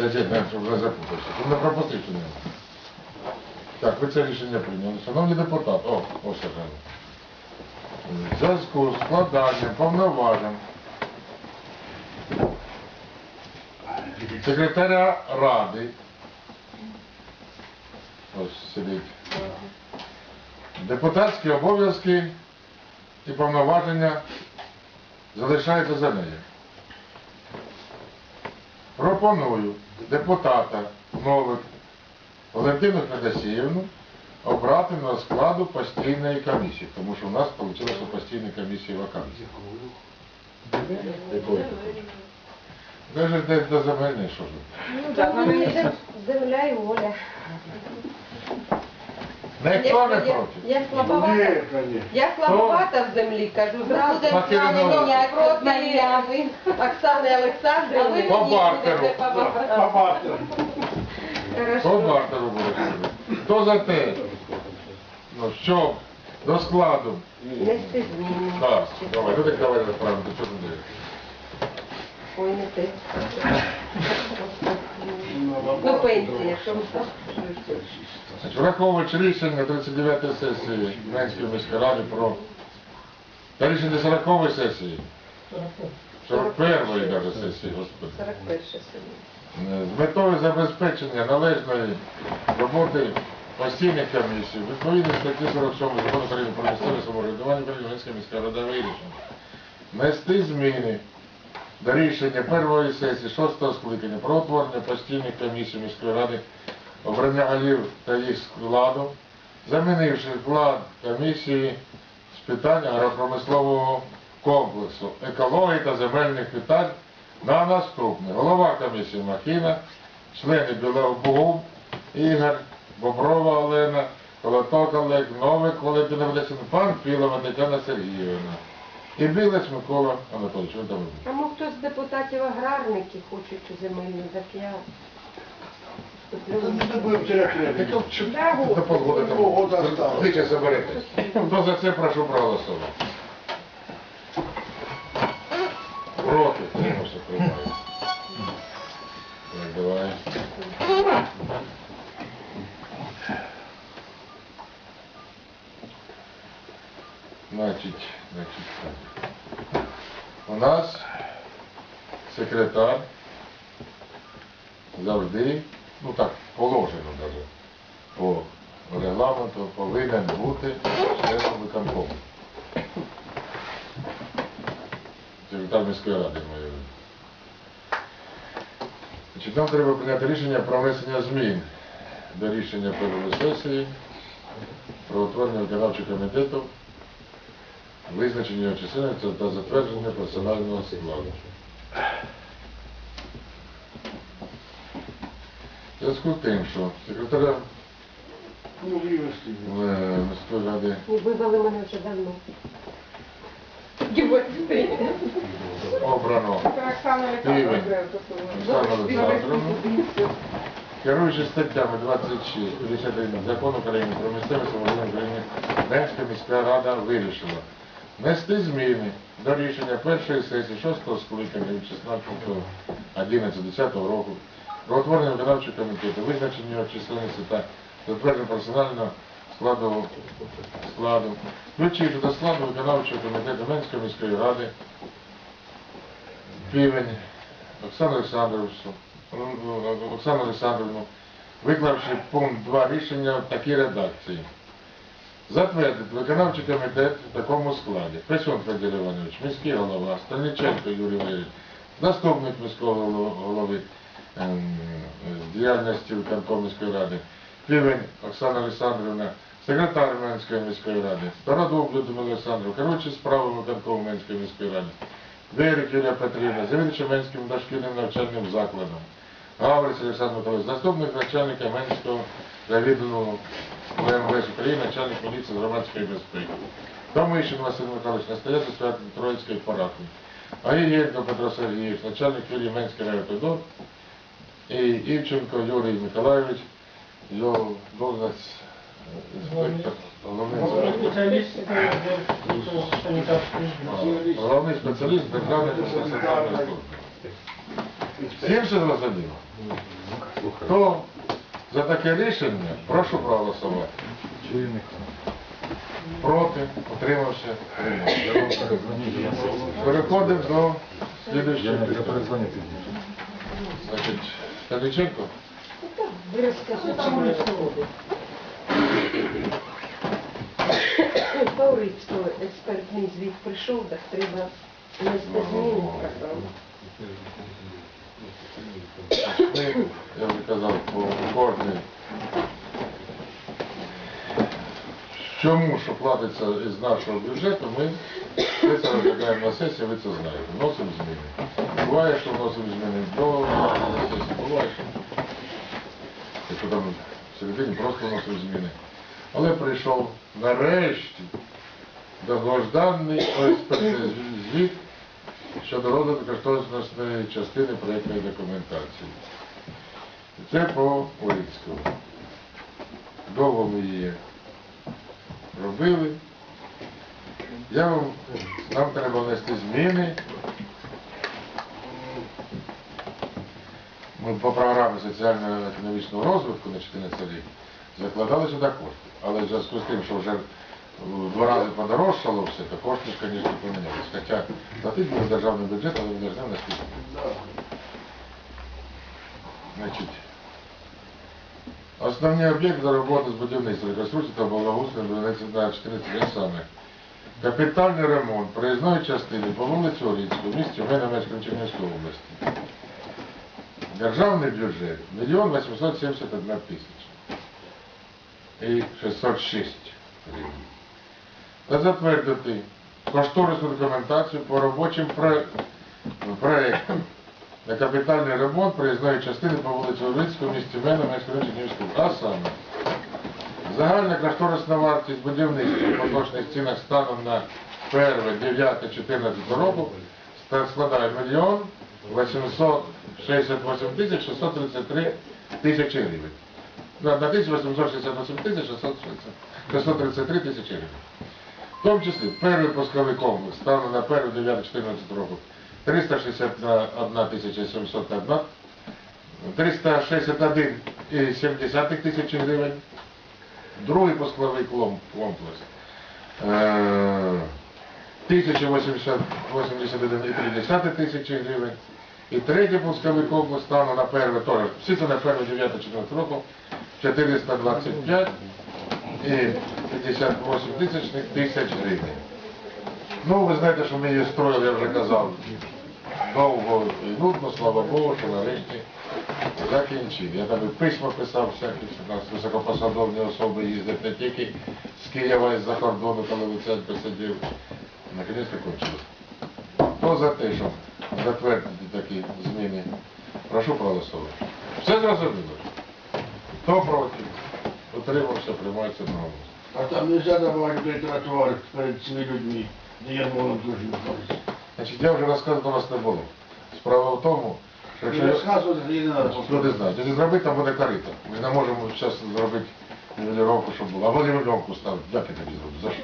Підождіть, нам щоб вже запутався. Тут не пропустити не можна. Так, ви це рішення прийняли. Шановні депутати, о, ось вже. В зв'язку з складанням повноважень секретаря Ради, ось сидить, депутатські обов'язки і повноваження залишаються за нею. Пропоную депутата Новик Валентину Федосіївну обрати на складу постійної комісії, тому що у нас вийшло постійна комісія вакансій. Даже де до земельної, що ж. Ну, так, мене земля і. Ніхто не Я- проти. Я слабовата. Я слабовата в землі, кажу, зразу Материнову. міняти проти Оксани Олександрівни. По бартеру. Побачите. По бартеру буде. Хто за те? Ну, що до складу. Так, давай, ну так давай розправимо, ти що ти даєш? Ой, не те. Ну, пенсія, що? Значить, Враховуючи рішення 39-ї сесії Менської міської ради про та рішення 40 сесії, 41-ї навіть сесії, господи. 41 сьогодні. Е, З метою забезпечення належної роботи постійних комісій, відповідно статті 47 Закону України про місцеве самоврядування Бережанська міська рада вирішила внести зміни до рішення першої сесії 6 скликання про утворення постійних комісій міської ради, обрання голів та їх складу, замінивши склад комісії з питань агропромислового комплексу, екології та земельних питань на наступне. Голова комісії Махіна, члени Білогубов, Ігор, Боброва Олена, Колоток Олег, Новик Валентина Валентина, Панфілова Тетяна Сергіївна. І Білець Микола Анатолійович, ви. А може хтось з депутатів аграрників хоче цю земельну, так я... Не будемо теряти время. До полгода там. Полгода осталось. Ви заберете. Хто за це, прошу проголосувати. Проти. Тримався, приймаю. Так, давай. Значить, значить, так. у нас секретар завжди, ну так, положено навіть, по регламенту повинен бути членом виконкому. Секретар міської ради виду. Значить, нам треба прийняти рішення про внесення змін до рішення першої сесії про утворення виконавчого комітету, визначення його чисельності та затвердження персонального складу. Зв'язку з тим, що секретаря Ну, е, міської ради. Вивели мене вже давно. Обрано. Півень Оксану Олександровну, керуючи статтями 26 Закону України про місцеве самоврядування України, Денська міська рада вирішила внести зміни до рішення першої сесії 6 скликання від 16.11.10 року про утворення виконавчого комітету, визначення його чисельності та затвердження персонального складу, складу, включивши до складу виконавчого комітету Менської міської ради Півень Оксану Олександровичу, Оксану Олександровну, виклавши пункт 2 рішення в такій редакції. Затвердити виконавчий комітет в такому складі. Песьон Федір Іванович, міський голова, Стальниченко Юрій Валерійович, заступник міського голо- голови діяльності виконкому міської ради, Півень Оксана Олександрівна, секретар Менської міської ради, Стародуб Людмила Олександрівна, керуючий справами виконкому Менської міської ради, Дерек Юлія Петрівна, завідувача Менським дошкільним навчальним закладом, Гавриць Олександр Миколаївич, заступник начальника Менського завідуваного ВМВС України, начальник міліції громадської безпеки. Домишин Василь Михайлович, настоятель Свято Троїцької парафії. Аїєнко Петро Сергійович, начальник філії Менський райотодор. І Івченко Юрій Миколайович, його должность е, інспектор, головний спеціаліст Державної соціальної служби. Всім все зрозуміло? Хто за таке рішення, прошу проголосувати. Проти, утримався, приймався. Переходимо до слідуючого питання. Значить, Стадиченко? Ви сходить. Паврицького експертний звіт прийшов, так треба внести зміни в програму. Я вже казав, по кожній. Чому, що платиться із нашого бюджету, ми все це розглядаємо на сесії, ви це знаєте. Вносимо зміни. Буває, що вносимо зміни до сесії, буває, що якщо там в середині просто вносимо зміни. Але прийшов нарешті довгожданий експертний звіт щодо розвитку кошторисної частини проєктної документації. Це по Орицькому. Довго ми її робили. Я вам, нам треба внести зміни. Ми по програмі соціально-економічного розвитку на 14 рік закладали сюди кошти. Але в зв'язку з тим, що вже в два рази подорожчало все, то кошти звісно, помінялись. Хоча платить буде державний бюджет, але ми наскільки. Значить, основні об'єкти роботи з будівництва, реконструкції та благоустрою на 14 рік саме. Капітальний ремонт проїзної частини по вулиці Орінську, в місті Меномець Чернівської області. Державний бюджет 1 871 тисяча і 606 гривень. Та затвердити кошторисну документацію по робочим про- проектам на капітальний ремонт проїзної частини по вулиці Орицькій в місті Мена, Мешканці Чернігівської. А саме, загальна кошторисна вартість будівництва в поточних цінах станом на 1, 9, 14 року складає мільйон 868 тисяч 633 тисячі гривень. На на 1868 тисяч 633 тисячі гривень. В тому числі перший пусковий комплекс станом на 1 9 14 року 361 тисяча 701, 361,7 тисячі гривень. Другий пусковий клом- комплекс е, 1081,3 тисячі гривень. І третій пусковий комплекс стану на перше, теж, всі це на 1 9 14 року 425 і 58 тисячних тисяч гривень. Ну, ви знаєте, що ми її строїли, я вже казав, довго і нудно, слава Богу, що нарешті закінчили. Я там і письма писав всякі, що у нас високопосадовні особи їздять не тільки з Києва і з-за кордону, коли Луценко сидів. Наконець кончилось. Хто за те, щоб затвердити такі зміни? Прошу проголосувати. Все зрозуміло? Хто проти? Утримався, приймається на голос. А там нельзя блядь, тротуар перед цими людьми, де я молод дуже. Значить, я вже розказувати у вас не було. Справа в тому, що люди знають, якщо зробити, там буде корита. Ми не можемо зараз зробити нівеліровку, щоб було. Або нівельовку ставити. Я тобі зроблю? За що?